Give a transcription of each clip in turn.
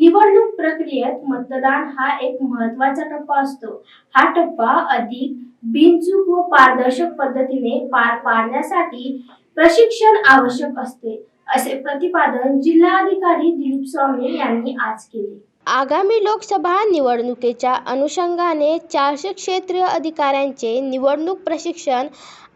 निवडणूक प्रक्रियेत मतदान हा एक महत्त्वाचा टप्पा असतो. हा टप्पा अधिक बिनचूक व पारदर्शक पद्धतीने पार पाडण्यासाठी प्रशिक्षण आवश्यक असते असे प्रतिपादन जिल्हाधिकारी दिलीप स्वामी यांनी आज केले. आगामी लोकसभा निवडणुकीच्या अनुषंगाने चारशे क्षेत्रीय अधिकाऱ्यांचे निवडणूक प्रशिक्षण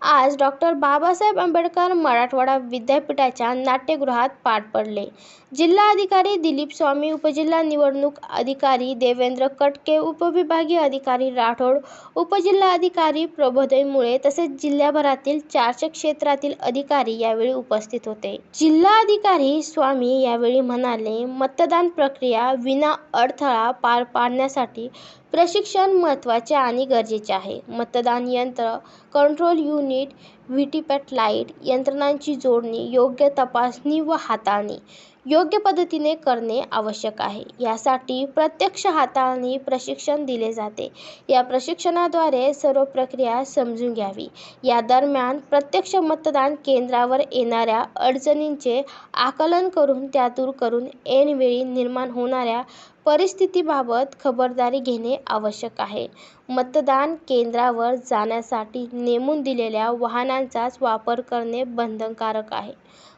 आज डॉक्टर बाबासाहेब आंबेडकर मराठवाडा विद्यापीठाच्या नाट्यगृहात पार पडले. जिल्हाधिकारी दिलीप स्वामी उपजिल्हा निवडणूक अधिकारी देवेंद्र कटके उपविभागीय अधिकारी राठोड उपजिल्हाधिकारी प्रबोधय मुळे तसेच जिल्ह्याभरातील चारशे क्षेत्रातील अधिकारी यावेळी उपस्थित होते. जिल्हाधिकारी स्वामी यावेळी म्हणाले मतदान प्रक्रिया विना अडथळा पार पाडण्यासाठी प्रशिक्षण महत्त्वाचे आणि गरजेचे आहे. मतदान यंत्र कंट्रोल युनिट व्हिटीपॅट लाइट यंत्रणांची जोडणी योग्य तपासणी व हाताळणी योग्य पद्धतीने करणे आवश्यक आहे. यासाठी प्रत्यक्ष हाताळणी प्रशिक्षण दिले जाते. या प्रशिक्षणाद्वारे सर्व प्रक्रिया समजून घ्यावी. या दरम्यान प्रत्यक्ष मतदान केंद्रावर येणाऱ्या अडचणींचे आकलन करून त्या दूर करून ऐनवेळी निर्माण होणाऱ्या परिस्थितीबाबत खबरदारी घेणे आवश्यक आहे. मतदान केंद्रावर जाण्यासाठी नेमून दिलेल्या वाहनांचाच वापर करणे बंधनकारक आहे.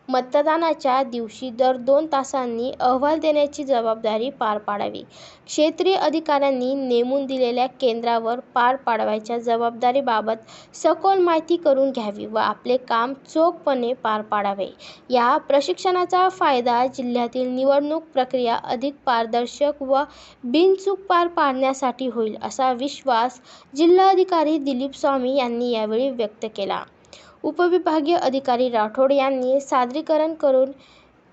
मतदानाच्या दिवशी दर दोन तासांनी अहवाल देण्याची जबाबदारी पार पाडावी. क्षेत्रीय अधिकाऱ्यांनी नेमून दिलेल्या केंद्रावर पार पाडवायच्या जबाबदारीबाबत सखोल माहिती करून घ्यावी व आपले काम चोखपणे पार पाडावे. या प्रशिक्षणाचा फायदा जिल्ह्यातील निवडणूक प्रक्रिया अधिक पारदर्शक व बिनचूक पार पाडण्यासाठी होईल असा विश्वास जिल्हाधिकारी दिलीप स्वामी यांनी यावेळी व्यक्त केला. उपविभागीय अधिकारी राठोड यांनी सादरीकरण करून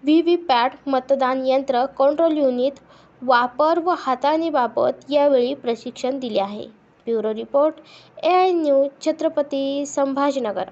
व्हीव्हीपॅट मतदान यंत्र कंट्रोल युनिट वापर व हाताळणीबाबत यावेळी प्रशिक्षण दिले आहे. Bureau report A I news Chhatrapati Sambhajinagar.